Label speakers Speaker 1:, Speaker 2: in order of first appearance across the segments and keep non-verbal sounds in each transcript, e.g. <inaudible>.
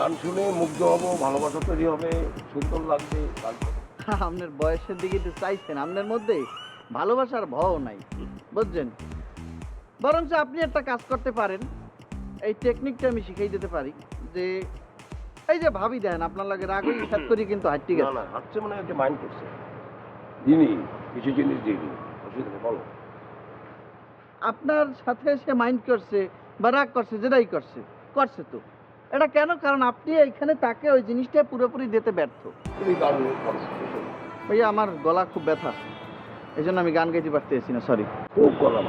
Speaker 1: গান শুনে মুগ্ধ হব ভালোবাসা তৈরি হবে সুন্দর লাগবে গান <laughs>
Speaker 2: আপনার বয়সের দিকে একটু চাইছেন আপনার মধ্যে ভালোবাসার ভয় নাই বুঝছেন? বরঞ্চ আপনি একটা কাজ করতে পারেন এই টেকনিকটা আমি শিখিয়ে দিতে পারি যে এই যে ভাবি দেন আপনার লাগে রাগই সাত করি কিন্তু হাঁটতে গেছে।
Speaker 1: না হাঁটছে মানে একটা মাইন্ড করছে। দিনই কিছু জিনিস দিইনি অসুবিধা বলো।
Speaker 2: আপনার সাথে সে মাইন্ড করছে বা রাগ করছে যেটাই করছে করছে তো। এটা কেন? কারণ আপনি এইখানে তাকে ওই জিনিসটা পুরোপুরি দিতে ব্যর্থ। ভাইয়া আমার গলা খুব ব্যথা। এই জন্য আমি গান গাইতে পারতেছি না সরি
Speaker 1: খুব গলা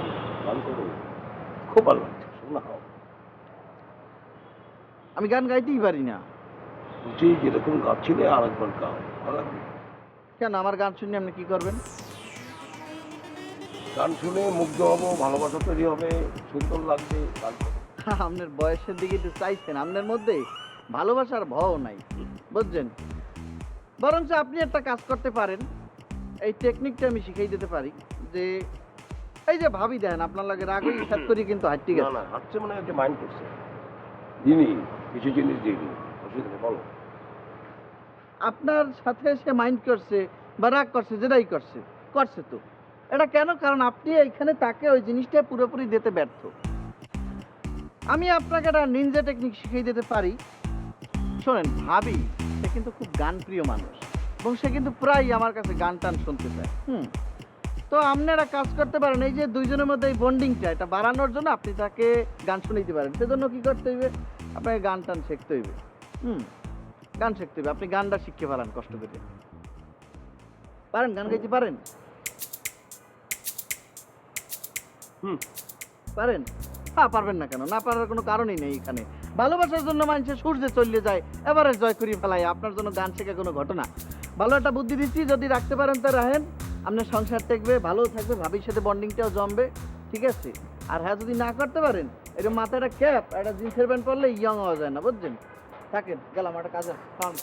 Speaker 1: গান খুব ভালো শোনাও।
Speaker 2: আমি গান গাইতেই পারি না।
Speaker 1: যেরকম গাচ্ছিলে আর একবার গাও
Speaker 2: কেন? আমার গান শুনে আপনি কি করবেন?
Speaker 1: গান শুনে মুগ্ধ হব ভালোবাসা তৈরি হবে সুন্দর লাগবে গান। <laughs>
Speaker 2: আপনার বয়সের দিকে একটু চাইছেন আপনার মধ্যে ভালোবাসার ভয় নাই বুঝছেন? বরঞ্চ আপনি একটা কাজ করতে পারেন এই টেকনিকটা আমি শিখিয়ে দিতে পারি যে এই যে ভাবি দেন আপনার লাগে রাগই সাত করি কিন্তু হাঁটতে গেছে।
Speaker 1: না হাঁটছে মানে একটা মাইন্ড করছে। দিনই কিছু জিনিস দিইনি অসুবিধা বলো।
Speaker 2: আপনার সাথে সে মাইন্ড করছে বা রাগ করছে যেটাই করছে করছে তো। এটা কেন? কারণ আপনি এইখানে তাকে ওই জিনিসটা পুরোপুরি দিতে ব্যর্থ। আমি আপনাকে একটা নিনজা টেকনিক শিখিয়ে দিতে পারি। শোনেন ভাবি সে কিন্তু খুব গান প্রিয় মানুষ এবং সে কিন্তু প্রায় আমার কাছে গান টান শুনতে চায়। হুম। তো আপনারা কাজ করতে পারেন এই যে দুইজনের মধ্যে এই বন্ডিংটা এটা বাড়ানোর জন্য আপনি তাকে গান শুনাইতে পারেন। সেজন্য কি করতে হইবে? আপনাকে গান টান শিখতে হইবে। হুম। গান শিখতে হবে আপনি গানটা শিখতে পারেন কষ্ট করে। পারেন গান গাইতে পারেন?
Speaker 1: হুম।
Speaker 2: পারেন? হ্যাঁ পারবেন না কেন? না পারার কোনো কারণই নেই এখানে। ভালোবাসার জন্য মানুষের সূর্যে চলে যায় এবারে জয় করি ফেলাই আপনার জন্য গান শেখা কোনো ঘটনা। ভালো একটা বুদ্ধি দিচ্ছি, যদি রাখতে পারেন তা রাখেন। আপনার সংসার টেকবে ভালো থাকবে, ভাবির সাথে বন্ডিংটাও জমবে, ঠিক আছে? আর হ্যাঁ যদি না করতে পারেন, এরকম মাথায় একটা ক্যাপ একটা জিন্সের প্যান্ট পরলে ইয়ং হওয়া যায় না, বুঝছেন? থাকেন, গেলাম, একটা কাজে কাম